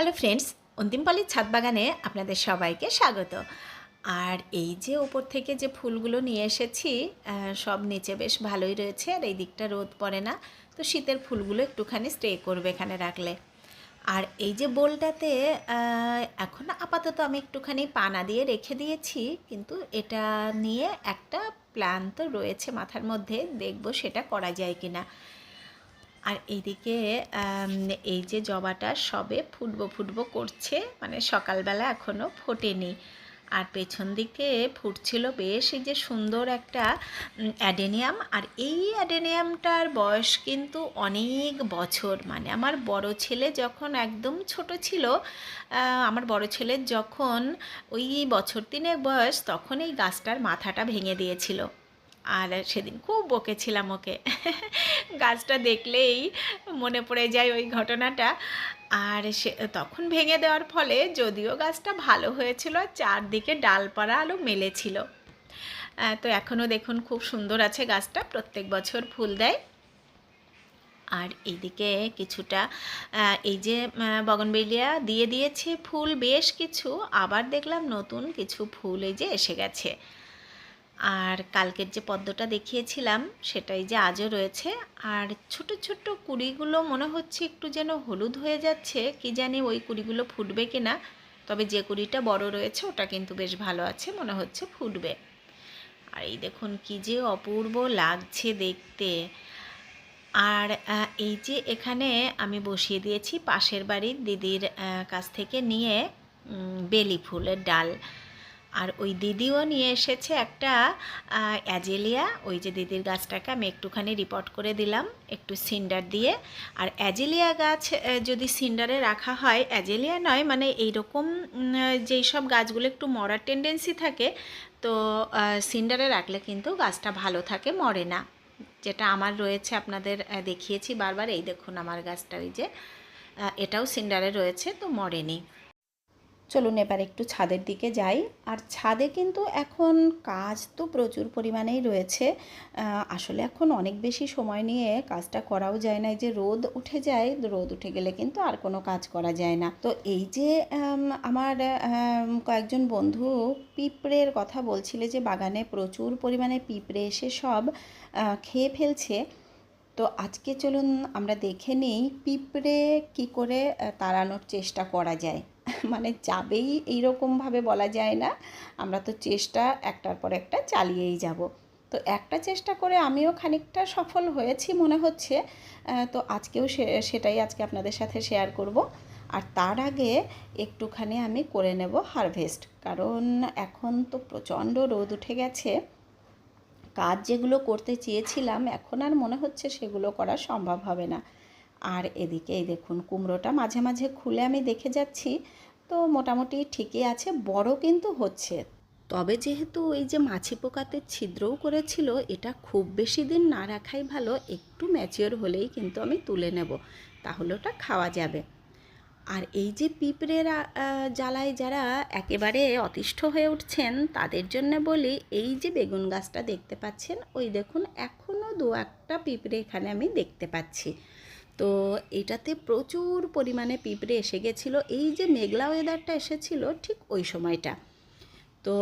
Hello friends অন্তিমপালির ছাদ বাগানে আপনাদের সবাইকে স্বাগত। আর এই যে ওপর থেকে যে ফুলগুলো নিয়ে এসেছি সব নিচে বেশ ভালোই রয়েছে আর এই দিকটা রোদ পড়ে না, তো শীতের ফুলগুলো একটুখানি স্টে করবে এখানে রাখলে। আর এই যে বোলটাতে এখন আপাতত আমি একটুখানি পানা দিয়ে রেখে দিয়েছি, কিন্তু এটা নিয়ে একটা প্ল্যান তো রয়েছে মাথার মধ্যে, দেখব সেটা করা যায় কিনা। আর এইদিকে এই যে জবাটা সবে ফুটবো ফুটবো করছে মানে সকালবেলা এখনও ফোটেনি। আর পেছন দিকে ফুটছিল বেশ এই যে সুন্দর একটা অ্যাডেনিয়াম। আর এই অ্যাডেনিয়ামটার বয়স কিন্তু অনেক বছর। মানে আমার বড় ছেলে যখন একদম ছোট ছিল আমার বড় ছেলের যখন ওই বছর তিনেক বয়স, তখন এই গাছটার মাথাটা ভেঙে দিয়েছিল। আর সেদিন খুব বকেছিলাম ওকে। গাছটা দেখলেই মনে পড়ে যায় ওই ঘটনাটা। আর সে তখন ভেঙে দেওয়ার ফলে যদিও গাছটা ভালো হয়েছিল, চারদিকে ডালপালা আলো মেলেছিল। তো এখনও দেখুন খুব সুন্দর আছে গাছটা, প্রত্যেক বছর ফুল দেয়। আর এইদিকে কিছুটা এই যে বগনবেলিয়া দিয়ে দিয়েছে ফুল, বেশ কিছু। আবার দেখলাম নতুন কিছু ফুল এই যে এসে গেছে। আর কালকের যে পদ্মটা দেখিয়েছিলাম, সেটাই যে আজও রয়েছে। আর ছোট ছোট কুড়িগুলো মনে হচ্ছে একটু যেন হলুদ হয়ে যাচ্ছে, কি জানি ওই কুড়িগুলো ফুটবে কি না তবে যে কুড়িটা বড় রয়েছে, ওটা কিন্তু বেশ ভালো আছে, মনে হচ্ছে ফুটবে। আর এই দেখুন কি যে অপূর্ব লাগছে দেখতে। আর এই যে এখানে আমি বসিয়ে দিয়েছি পাশের বাড়ির দিদির কাছ থেকে নিয়ে বেলি ফুলের ডাল। আর ওই দিদিও নিয়ে এসেছে একটা অ্যাজেলিয়া। ওই যে দিদির গাছটাকে আমি একটুখানি রিপোর্ট করে দিলাম, একটু সিন্ডার দিয়ে। আর অ্যাজেলিয়া গাছ যদি সিন্ডারে রাখা হয়, অ্যাজেলিয়া নয় মানে এইরকম যেই সব গাছগুলো একটু মরার টেন্ডেন্সি থাকে, তো সিন্ডারে রাখলে কিন্তু গাছটা ভালো থাকে, মরে না। যেটা আমার রয়েছে, আপনাদের দেখিয়েছি বারবার, এই দেখুন আমার গাছটা ওই যে এটাও সিন্ডারে রয়েছে, তো মরেনি। চলুন এবার একটু ছাদের দিকে যাই। আর ছাদে কিন্তু এখন কাজ তো প্রচুর পরিমাণেই রয়েছে। আসলে এখন অনেক বেশি সময় নিয়ে কাজটা করাও যায় না। যে রোদ উঠে যায়, রোদ উঠে গেলে কিন্তু আর কোনো কাজ করা যায় না। তো এই যে আমার কয়েকজন বন্ধু পিঁপড়ের কথা বলছিলে যে বাগানে প্রচুর পরিমাণে পিঁপড়ে এসে সব খেয়ে ফেলছে। তো আজকে চলুন আমরা দেখে নিই পিঁপড়ে কী করে তাড়ানোর চেষ্টা করা যায়। মানে যাবেই এইরকমভাবে বলা যায় না। আমরা তো চেষ্টা একটার পর একটা চালিয়েই যাব। তো একটা চেষ্টা করে আমিও খানিকটা সফল হয়েছি মনে হচ্ছে। তো আজকেও সেটাই আজকে আপনাদের সাথে শেয়ার করব। আর তার আগে একটুখানি আমি করে নেব হারভেস্ট কারণ এখন তো প্রচণ্ড রোদ উঠে গেছে। কাজ যেগুলো করতে চেয়েছিলাম, এখন আর মনে হচ্ছে সেগুলো করা সম্ভব হবে না। আর এদিকে এই দেখুন, কুমড়োটা মাঝে মাঝে খুলে আমি দেখে যাচ্ছি। তো মোটামুটি ঠিকই আছে, বড় কিন্তু হচ্ছে। তবে যেহেতু এই যে মাছি পোকাতে ছিদ্রও করেছিল, এটা খুব বেশি দিন না রাখাই ভালো, একটু ম্যাচিওর হলেই কিন্তু আমি তুলে নেব, তাহলে ওটা খাওয়া যাবে। আর এই যে পিঁপড়ের জ্বালায় যারা একেবারে অতিষ্ঠ হয়ে উঠছেন, তাদের জন্য বলি, এই যে বেগুন গাছটা দেখতে পাচ্ছেন, ওই দেখুন এখনও দু একটা পিঁপড়ে এখানে আমি দেখতে পাচ্ছি। তো এটাতে প্রচুর পরিমাণে পিঁপড়ে এসে গেছিল। এই যে মেঘলা ওয়েদারটা এসেছিল ঠিক ওই সময়টা। তো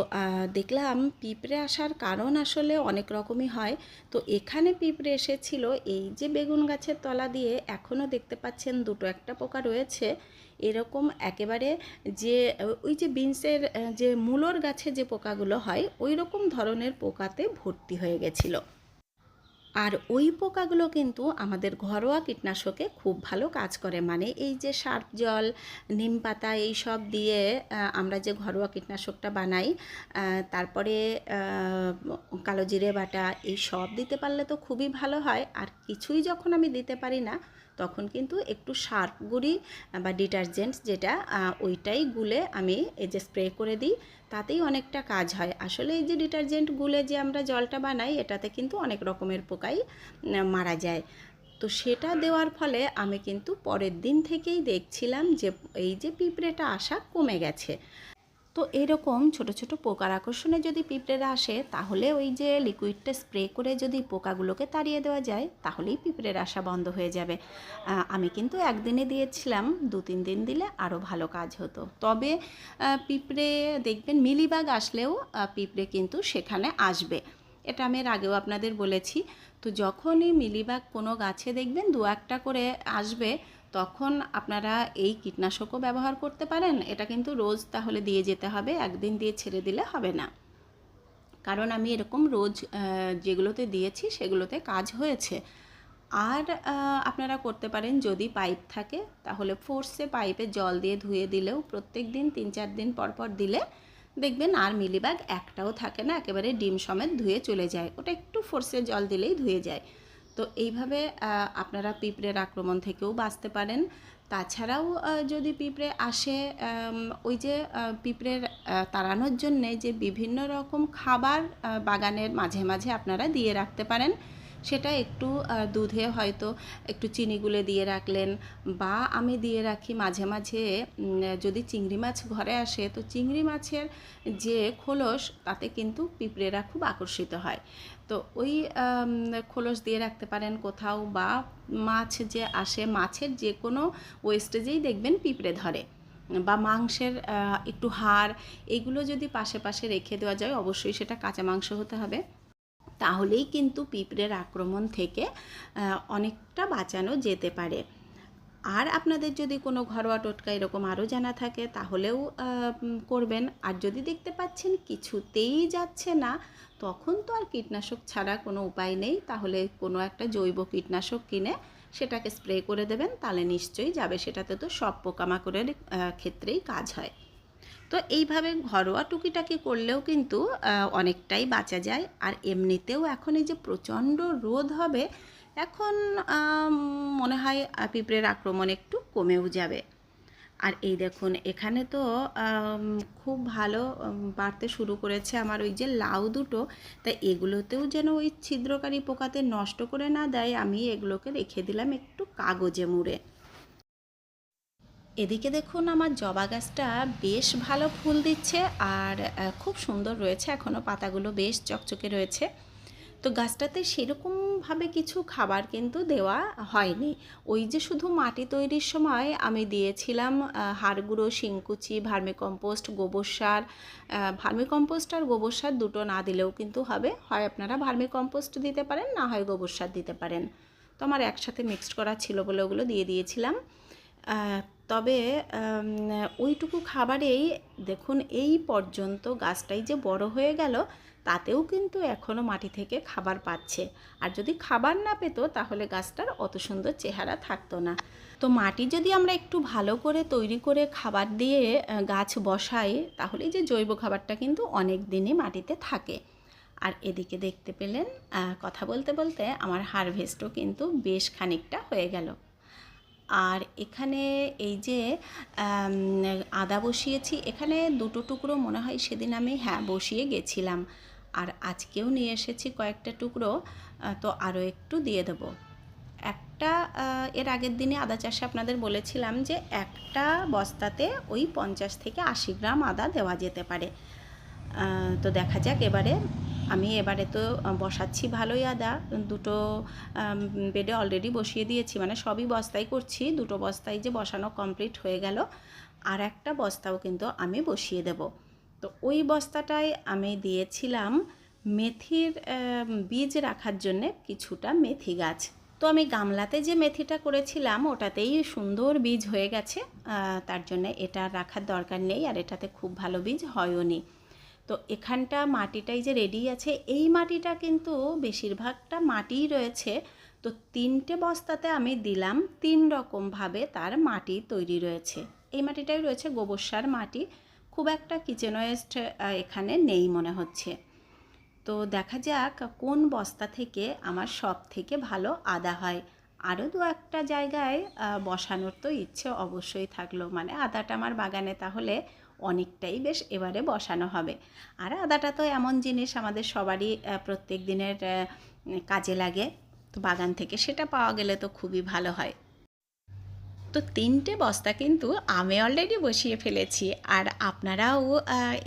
দেখলাম পিঁপড়ে আসার কারণ আসলে অনেক রকমই হয়। তো এখানে পিঁপড়ে এসেছিল, এই যে বেগুন গাছের তলা দিয়ে এখনও দেখতে পাচ্ছেন দুটো একটা পোকা রয়েছে। এরকম একেবারে যে, ওই যে বিনসের, যে মূলর গাছে যে পোকাগুলো হয় ওই রকম ধরনের পোকাতে ভর্তি হয়ে গেছিল। আর ওই পোকাগুলো কিন্তু আমাদের ঘরোয়া কীটনাশকে খুব ভালো কাজ করে। মানে এই যে সার্প জল, নিম পাতা এই সব দিয়ে আমরা যে ঘরোয়া কীটনাশকটা বানাই তারপরে কালো জিরে বাটা এই সব দিতে পারলে তো খুবই ভালো হয়। আর কিছুই যখন আমি দিতে পারি না তখন কিন্তু একটু সার্ফ গুঁড়ি বা ডিটারজেন্ট যেটা ওইটাই গুলে আমি এই যে স্প্রে করে দিই, তাতেই অনেকটা কাজ হয়। আসলে এই যে ডিটারজেন্ট গুলে যে আমরা জলটা বানাই, এটাতে কিন্তু অনেক রকমের পোকাই মারা যায়। তো সেটা দেওয়ার ফলে আমি কিন্তু পরের দিন থেকেই দেখছিলাম যে এই যে পিঁপড়েটা আসা কমে গেছে। তো এরকম ছোট ছোট পোকার আকর্ষণে যদি পিঁপড়েরা আসে, তাহলে ওই যে লিকুইডটা স্প্রে করে যদি পোকাগুলোকে তাড়িয়ে দেওয়া যায়, তাহলেই পিঁপড়ের আসা বন্ধ হয়ে যাবে। আমি কিন্তু একদিনে দিয়েছিলাম দু তিন দিন দিলে আরও ভালো কাজ হতো। তবে পিঁপড়ে দেখবেন মিলিবাগ আসলেও পিঁপড়ে কিন্তু সেখানে আসবে। এটা আমি এর আগেও আপনাদের বলেছি। তো যখনই মিলিবাগ কোনো গাছে দেখবেন দু একটা করে আসবে তখন আপনারা এই কীটনাশকও ব্যবহার করতে পারেন। এটা কিন্তু রোজ তাহলে দিয়ে যেতে হবে, একদিন দিয়ে ছেড়ে দিলে হবে না। কারণ আমি এরকম রোজ যেগুলোতে দিয়েছি সেগুলোতে কাজ হয়েছে। আর আপনারা করতে পারেন যদি পাইপ থাকে, তাহলে ফোর্সে পাইপে জল দিয়ে ধুয়ে দিলেও প্রত্যেক দিন তিন চার দিন পর পর দিলে দেখবেন আর মিলিবাগ একটাও থাকে না, একেবারে ডিম সমেত ধুয়ে চলে যায়। ওটা একটু ফোর্সে জল দিলেই ধুয়ে যায়। তো এইভাবে আপনারা পিঁপড়ের আক্রমণ থেকেও বাঁচতে পারেন। তাছাড়াও যদি পিঁপড়ে আসে ওই যে পিঁপড়ের তাড়ানোর জন্যে যে বিভিন্ন রকম খাবার বাগানের মাঝে মাঝে আপনারা দিয়ে রাখতে পারেন। সেটা একটু দুধে হয়তো একটু চিনি গুলে দিয়ে রাখলেন বা আমি দিয়ে রাখি মাঝে মাঝে যদি চিংড়ি মাছ ঘরে আসে, তো চিংড়ি মাছের যে খোলস, তাতে কিন্তু পিঁপড়েরা খুব আকর্ষিত হয়। তো ওই খোলস দিয়ে রাখতে পারেন কোথাও বা মাছ যে আসে, মাছের যে কোনো ওয়েস্টেজেই দেখবেন পিঁপড়ে ধরে বা মাংসের একটু হাড় এগুলো যদি পাশে পাশে রেখে দেওয়া যায় অবশ্যই সেটা কাঁচা মাংস হতে হবে। তাহলেই কিন্তু পিঁপড়ের আক্রমণ থেকে অনেকটা বাঁচানো যেতে পারে। আর আপনাদের যদি কোনো ঘরোয়া টোটকা এরকম আরও জানা থাকে, তাহলেও করবেন। আর যদি দেখতে পাচ্ছেন কিছুতেই যাচ্ছে না, তখন তো আর কীটনাশক ছাড়া কোনো উপায় নেই। তাহলে কোনো একটা জৈব কীটনাশক কিনে সেটাকে স্প্রে করে দেবেন, তাহলে নিশ্চয়ই যাবে। সেটাতে তো সব পোকামাকড়ের ক্ষেত্রেই কাজ হয়। তো এইভাবে ঘরোয়া টুকিটাকি করলেও কিন্তু অনেকটাই বাঁচা যায়। আর এমনিতেও এখন এই যে প্রচণ্ড রোদ হবে এখন মনে হয় পিঁপড়ের আক্রমণ একটু কমেও যাবে। আর এই দেখুন, এখানে তো খুব ভালো বাড়তে শুরু করেছে আমার ওই যে লাউ দুটো। তাই এগুলোতেও যেন ওই ছিদ্রকারী পোকাতে নষ্ট করে না দেয়, আমি এগুলোকে রেখে দিলাম একটু কাগজে মুড়ে। এদিকে দেখুন, আমার জবা গাছটা বেশ ভালো ফুল দিচ্ছে, আর খুব সুন্দর রয়েছে। এখনও পাতাগুলো বেশ চকচকে রয়েছে। তো গাছটাতে সেরকমভাবে কিছু খাবার কিন্তু দেওয়া হয়নি। ওই যে শুধু মাটি তৈরির সময় আমি দিয়েছিলাম আহ, হাড় গুঁড়ো শিংকুচি ভার্মিকম্পোস্ট গোবর সার ভার্মিকম্পোস্ট আর গোবর সার দুটো না দিলেও কিন্তু হবে। হয় আপনারা ভার্মিকম্পোস্ট দিতে পারেন না হয় গোবর সার দিতে পারেন। তো আমার একসাথে মিক্সড করা ছিল বলে ওগুলো দিয়ে দিয়েছিলাম। তবে ওইটুকু খাবারেই দেখুন এই পর্যন্ত গাছটাই যে বড় হয়ে গেল তাতেও কিন্তু এখনও মাটি থেকে খাবার পাচ্ছে। আর যদি খাবার না পেতো, তাহলে গাছটার অত সুন্দর চেহারা থাকতো না। তো মাটি যদি আমরা একটু ভালো করে তৈরি করে খাবার দিয়ে গাছ বসাই, তাহলে যে জৈব খাবারটা কিন্তু অনেক দিনই মাটিতে থাকে। আর এদিকে দেখতে পেলেন কথা বলতে বলতে আমার হারভেস্টও কিন্তু বেশ খানিকটা হয়ে গেল। আর এখানে এই যে আদা বসিয়েছি, এখানে দুটো টুকরো মনে হয় সেদিন আমি হ্যাঁ বসিয়ে গেছিলাম। আর আজকেও নিয়ে এসেছি কয়েকটা টুকরো তো আরও একটু দিয়ে দেবো। একটা এর আগের দিনে আদা চাষে আপনাদের বলেছিলাম যে একটা বস্তাতে ওই পঞ্চাশ থেকে আশি গ্রাম আদা দেওয়া যেতে পারে। তো দেখা যাক এবারে। আমি এবারে তো বসাচ্ছি ভালোই আদা। দুটো বেডে অলরেডি বসিয়ে দিয়েছি। মানে সবই বস্তাই করছি। দুটো বস্তাই যে বসানো কমপ্লিট হয়ে গেল। আর একটা বস্তাও কিন্তু আমি বসিয়ে দেব। তো ওই বস্তাটায় আমি দিয়েছিলাম মেথির বীজ রাখার জন্যে কিছুটা মেথি গাছ। তো আমি গামলাতে যে মেথিটা করেছিলাম, ওটাতেই সুন্দর বীজ হয়ে গেছে। তার জন্য এটা রাখার দরকার নেই, আর এটাতে খুব ভালো বীজ হয়ও নি। তো এখানটা মাটিটাই যে রেডি আছে, এই মাটিটা কিন্তু বেশিরভাগটা মাটিই রয়েছে। তো তিনটে বস্তাতে আমি দিলাম, তিন রকমভাবে তার মাটি তৈরি রয়েছে। এই মাটিটাই রয়েছে গোবর সার মাটি। খুব একটা কিচেন ওয়েস্ট এখানে নেই মনে হচ্ছে। তো দেখা যাক কোন বস্তা থেকে আমার সব থেকে ভালো আদা হয়। আরও দু একটা জায়গায় বসানোর তো ইচ্ছে অবশ্যই থাকল। মানে আদাটা আমার বাগানে তাহলে অনেকটাই বেশ এবারে বসানো হবে। আর আদাটা তো এমন জিনিস আমাদের সবারই প্রত্যেক দিনের কাজে লাগে। তো বাগান থেকে সেটা পাওয়া গেলে তো খুবই ভালো হয়। তো তিনটে বস্তা কিন্তু আমি অলরেডি বসিয়ে ফেলেছি। আর আপনারাও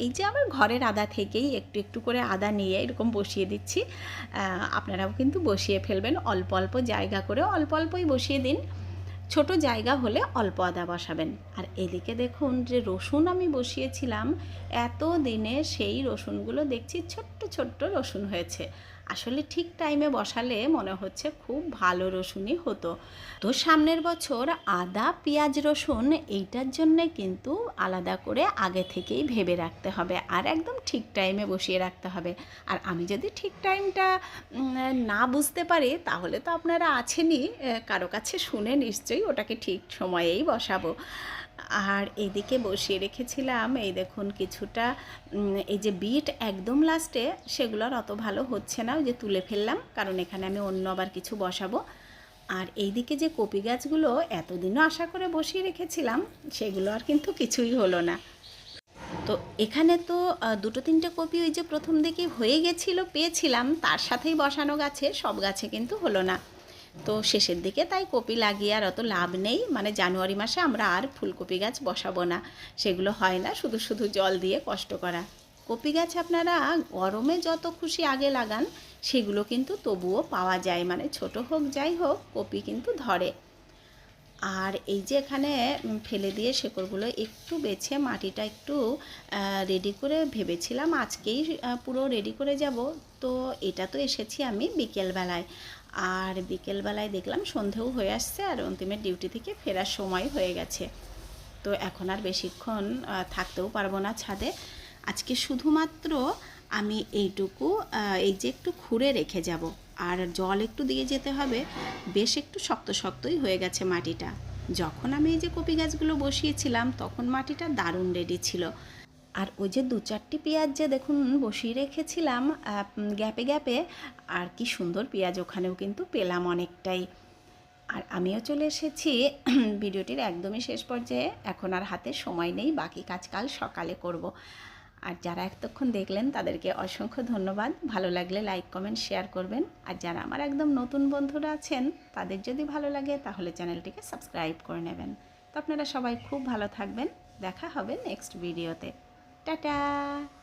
এই যে আমার ঘরের আদা থেকেই একটু একটু করে আদা নিয়ে এরকম বসিয়ে দিচ্ছি। আপনারাও কিন্তু বসিয়ে ফেলবেন। অল্প অল্প জায়গা করে অল্প অল্পই বসিয়ে দিন। ছোট জায়গা হলে অল্প আদা বসাবেন। আর এদিকে দেখুন যে রসুন আমি বসিয়েছিলাম। এত দিনে সেই রসুনগুলো দেখছি ছোট্ট ছোট্ট রসুন হয়েছে। আসলে ঠিক টাইমে বসালে মনে হচ্ছে খুব ভালো রসুনই হতো। তো সামনের বছর আদা, পেঁয়াজ, রসুন এইটার জন্যে কিন্তু আলাদা করে আগে থেকেই ভেবে রাখতে হবে আর একদম ঠিক টাইমে বসিয়ে রাখতে হবে। আর আমি যদি ঠিক টাইমটা না বুঝতে পারি তাহলে তো আপনারা আছেনই কারও কাছে শুনে নিশ্চয়ই ওটাকে ঠিক সময়েই বসাবো। আর এইদিকে বসিয়ে রেখেছিলাম, এই দেখুন কিছুটা এই যে বিট একদম লাস্টে সেগুলো আর অত ভালো হচ্ছে না, ওই যে তুলে ফেললাম, কারণ এখানে আমি অন্য আবার কিছু বসাবো। আর এইদিকে যে কপি গাছগুলো এতদিনও আশা করে বসিয়ে রেখেছিলাম, সেগুলো আর কিন্তু কিছুই হলো না। তো এখানে তো দুটো তিনটে কপি ওই যে প্রথম দিকে হয়ে গেছিল, পেয়েছিলাম, তার সাথেই বসানো গাছে, সব গাছে কিন্তু হলো না। তো শেষের দিকে তাই কপি লাগিয়ে আর অত লাভ নেই। মানে জানুয়ারি মাসে আমরা আর ফুলকপি গাছ বসাবো না। সেগুলো হয় না, শুধু শুধু জল দিয়ে কষ্ট করা। কপি গাছ আপনারা গরমে যত খুশি আগে লাগান, সেগুলো কিন্তু তবুও পাওয়া যায়। মানে ছোট হোক, যাই হোক, কপি কিন্তু ধরে। আর এই যে এখানে ফেলে দিয়ে শেকড়গুলো একটু বেছে মাটিটা একটু রেডি করে ভেবেছিলাম আজকেই পুরো রেডি করে যাব। তো এটা তো এসেছি আমি বিকেলবেলায়। আর বিকেলবেলায় দেখলাম সন্ধেও হয়ে আসছে আর অন্তিমের ডিউটি থেকে ফেরার সময় হয়ে গেছে। তো এখন আর বেশিক্ষণ থাকতেও পারব না ছাদে। আজকে শুধুমাত্র আমি এইটুকু এই যে একটু খুঁড়ে রেখে যাব। আর জল একটু দিয়ে যেতে হবে, বেশ একটু শক্ত শক্তই হয়ে গেছে মাটিটা। যখন আমি এই যে কপি গাছগুলো বসিয়েছিলাম, তখন মাটিটা দারুণ রেডি ছিল। আর ওই যে দু চারটি পেঁয়াজ যে দেখুন বসিয়ে রেখেছিলাম গ্যাপে গ্যাপে, আর কি সুন্দর পেঁয়াজ ওখানেও কিন্তু পেলাম অনেকটাই। আর আমিও চলে এসেছি, ভিডিওটির একদমই শেষ পর্যায়ে। এখন আর হাতে সময় নেই, বাকি কাজ কাল সকালে করব। আর যারা এতক্ষণ দেখলেন, তাদেরকে অসংখ্য ধন্যবাদ। ভালো লাগলে লাইক, কমেন্ট, শেয়ার করবেন। আর যারা আমার একদম নতুন বন্ধুরা আছেন, তাদের যদি ভালো লাগে, তাহলে চ্যানেলটিকে সাবস্ক্রাইব করে নেবেন। তো আপনারা সবাই খুব ভালো থাকবেন। দেখা হবে নেক্সট ভিডিওতে। Dadah!